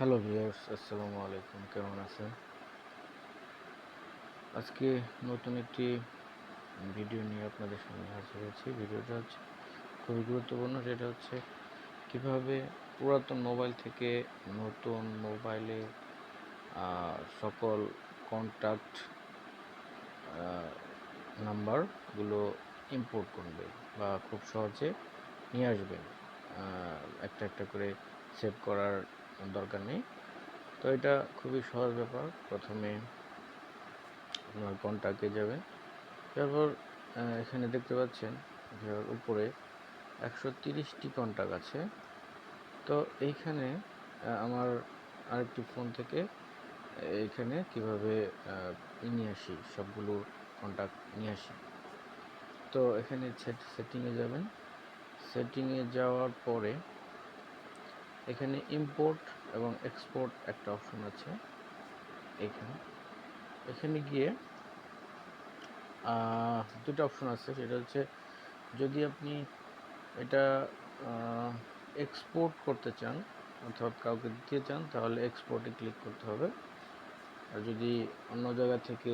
Hello viewers আসসালামু আলাইকুম কেমন আছেন? আজকে নতুন একটি ভিডিও নিয়ে আপনাদের সামনে হাজির হয়েছি। ভিডিওটা হচ্ছে খুবই গুরুত্বপূর্ণ। সেটা হচ্ছে কীভাবে পুরাতন মোবাইল থেকে নতুন মোবাইলে সকল কন্ট্যাক্ট নাম্বারগুলো ইম্পোর্ট করবে বা খুব সহজে নিয়ে আসবেন। একটা একটা করে সেভ করার দরকার নেই। তো এটা খুবই সহজ ব্যাপার। প্রথমে আপনার কন্ট্যাক্টে যাবেন তারপর এখানে দেখতে পাচ্ছেন যে উপরে একশো তিরিশটি কন্ট্যাক্ট আছে। তো এইখানে আমার আরেকটি ফোন থেকে এইখানে কীভাবে নিয়ে আসি, সবগুলো কন্ট্যাক্ট নিয়ে আসি। তো এখানে সেটিংয়ে যাবেন। সেটিংয়ে যাওয়ার পরে এখানে ইম্পোর্ট এবং এক্সপোর্ট একটা অপশন আছে এখানে। এখানে গিয়ে দুটো অপশন আছে। সেটা হচ্ছে যদি আপনি এটা এক্সপোর্ট করতে চান, অর্থাৎ কাউকে দিতে চান, তাহলে এক্সপোর্টে ক্লিক করতে হবে। আর যদি অন্য জায়গা থেকে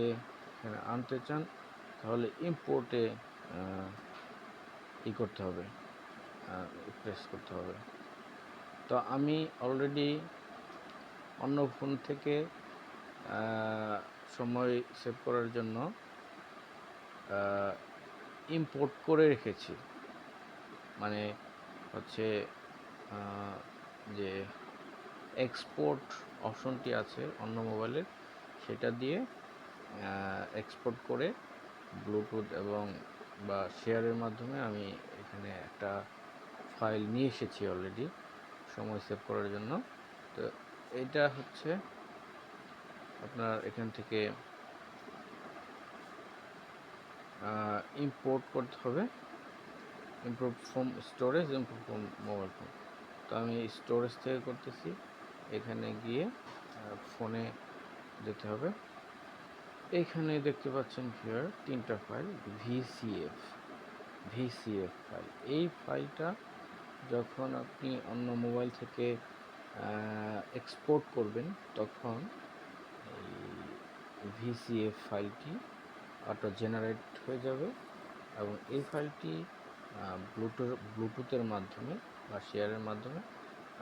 এখানে আনতে চান, তাহলে ইম্পোর্টে ই করতে হবে প্রেস করতে হবে। তো আমি অলরেডি অন্য ফোন থেকে সময় সেভ করার জন্য ইম্পোর্ট করে রেখেছি। মানে হচ্ছে যে এক্সপোর্ট অপশনটি আছে অন্য মোবাইলের সেটা দিয়ে এক্সপোর্ট করে ব্লুটুথ এবং বা শেয়ারের মাধ্যমে আমি এখানে একটা ফাইল নিয়ে এসেছি অলরেডি সময় সেভ করার জন্য। তো এটা হচ্ছে আপনার এখান থেকে ইম্পোর্ট করতে হবে। Import from storage import from mobile phone তো আমি স্টোরেজ থেকে করতেছি। এখানে গিয়ে ফোনে যেতে হবে। এইখানে দেখতে পাচ্ছেন ফিয়ার তিনটা ফাইল ভিসিএফ ভিসিএফ ফাইল এই ফাইলটা যখন আপনি অন্য মোবাইল থেকে এক্সপোর্ট করবেন, তখন এই ভিসিএফ ফাইলটি অটো জেনারেট হয়ে যাবে এবং এই ফাইলটি ব্লুটুথ ব্লুটুথের মাধ্যমে বা শেয়ারের মাধ্যমে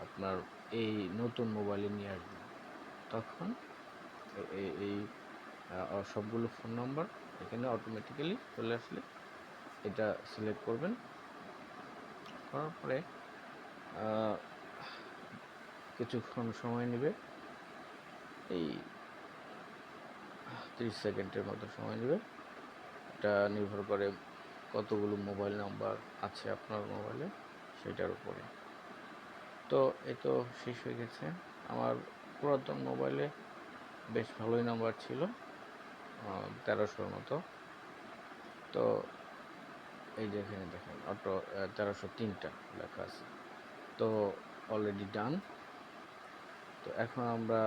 আপনার এই নতুন মোবাইলে নিয়ে আসবেন। তখন এই সবগুলো ফোন নম্বর এখানে অটোমেটিক্যালি চলে আসলে এটা সিলেক্ট করবেন। করার পরে কিছুক্ষণ সময় নেবে। এই তিরিশ সেকেন্ডের মতো সময় নেবে। এটা নির্ভর করে কতগুলো মোবাইল নাম্বার আছে আপনার মোবাইলে, সেটার উপরে। তো, এ তো শেষ হয়ে গেছে। আমার পুরাতন মোবাইলে বেশ ভালোই নাম্বার ছিল তেরোশোর মতো। তো এই যে এখানে দেখেন, অটো তেরোশো তিনটা লেখা আছে। তো অলরেডি ডান তো এখন আমরা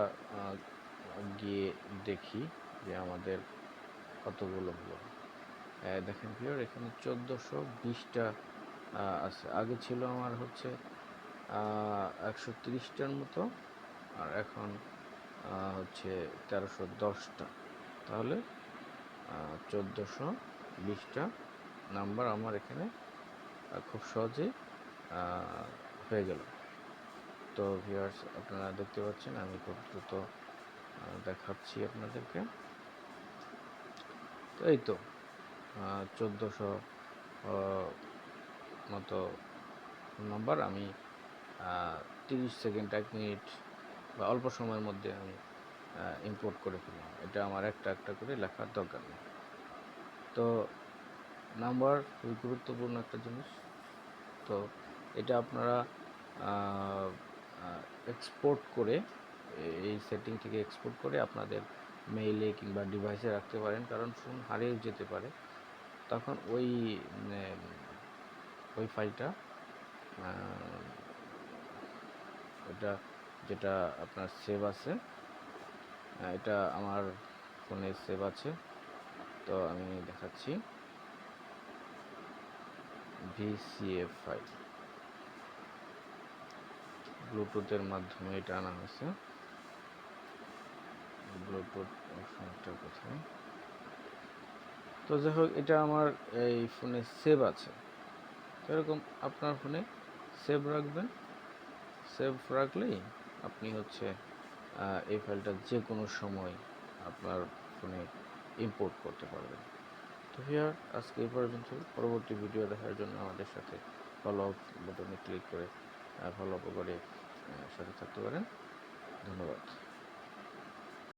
গিয়ে দেখি যে আমাদের কতগুলো হলো। দেখেন প্রিয়র এখানে চোদ্দোশো বিশটা আছে। আগে ছিল আমার হচ্ছে একশো তিরিশটার মতো, আর এখন হচ্ছে তেরোশো দশটা। তাহলে চোদ্দোশো বিশটা নাম্বার আমার এখানে খুব সহজে হয়ে গেল। তো ভিউয়ার্স আপনারা দেখতে পাচ্ছেন, আমি খুব দ্রুত দেখাচ্ছি আপনাদেরকে। তো এই তো চোদ্দোশো মতো নাম্বার। আমি তিরিশ সেকেন্ড, এক মিনিট বা অল্প সময়ের মধ্যে আমি ইম্পোর্ট করে ফেললাম। এটা আমার একটা একটা করে লেখার দরকার নেই। তো নাম্বার, খুবই গুরুত্বপূর্ণ একটা জিনিস। তো এটা আপনারা এক্সপোর্ট করে, এই সেটিং থেকে এক্সপোর্ট করে আপনাদের মেইলে কিংবা ডিভাইসে রাখতে পারেন। কারণ ফোন হারিয়ে যেতে পারে। তখন ওই ওই ফাইলটা এটা যেটা আপনার সেভ আছে এটা আমার ফোনে সেভ আছে। তো আমি দেখাচ্ছি। ভিসিএফ ফাইল ব্লুটুথের মাধ্যমে এটা আনা হয়েছে। ব্লুটুথ অপশনটা কোথায়? তো যাই হোক, এটা আমার এই ফোনে সেভ আছে। তো এরকম আপনার ফোনে সেভ রাখবেন। সেভ রাখলেই আপনি হচ্ছে এই ফাইলটা যে কোনো সময় আপনার ফোনে ইম্পোর্ট করতে পারবেন। তো হিয়ার আজকে এই পর্যন্ত পরবর্তী ভিডিও দেখার জন্য আমাদের সাথে ফলো আপ বাটনে ক্লিক করে ফলো আপ করে সাথে থাকতে পারেন। ধন্যবাদ।